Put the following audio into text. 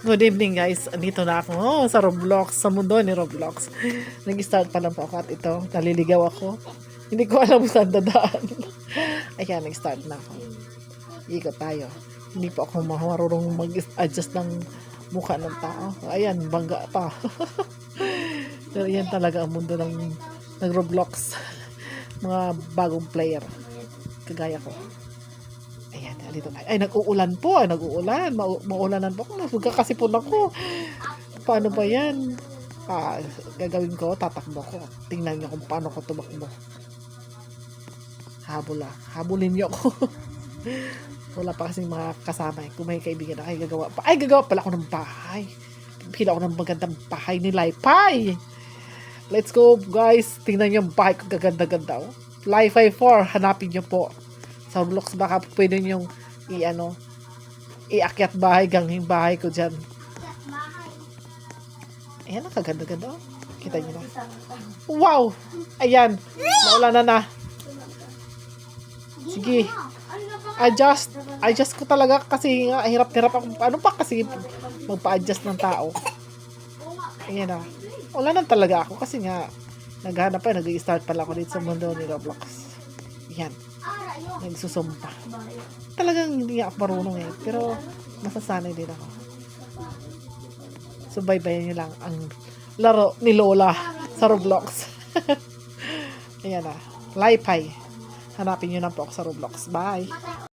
Good evening guys. Andito na ako oh, sa Roblox, sa mundo ni Roblox. Nag-start pa lang po ako at ito, naliligaw ako. Hindi ko alam saan dadaan. Ayan, nag-start na ako. Ikot tayo. Hindi po ako marunong mag-adjust ng mukha ng tao. Ayan, bangga pa. Pero yan talaga ang mundo ng, ng Roblox. Mga bagong player. Kagaya ko. Ayan, dito tayo. Ay, nag-uulan po. Ay, nag-uulan. Mau- maulanan po. Magkakasipon ako. Paano ba yan? Ah, gagawin ko, tatakbo ko. Tingnan niyo kung paano ko tumakbo. Habol ah. Habulin niyo ako. Wala pa kasing mga kasama. eh. Kung may kaibigan na, ay gagawa pa. Ay, gagawa pala ako ng bahay. Pila ako ng magandang bahay ni Laipay. Let's go, guys. Tingnan niyo ang bahay ko. Gaganda-ganda. Oh. Li-Fi 4. Hanapin niyo po. Sa Roblox, baka pwede niyong i-ano, iakyat bahay, ganging bahay ko dyan. Ayan, ang kaganda-ganda. oh. Kita niyo na. Wow! Ayan. Maulanan na. Sige. Adjust. Adjust ko talaga kasi nga hirap-hirap ako. Ano pa kasi magpa-adjust ng tao. Ayan na. Wala na talaga ako kasi nga naghanap pa, nag-start pa lang ako dito sa mundo ni Roblox. Ayan. Nagsusumpa. Talagang hindi ako marunong eh. Pero masasanay din ako. Subaybayan nyo lang ang laro ni Lola sa Roblox. Ayan na. Lipay. Hanapin nyo na po ako sa Roblox. Bye!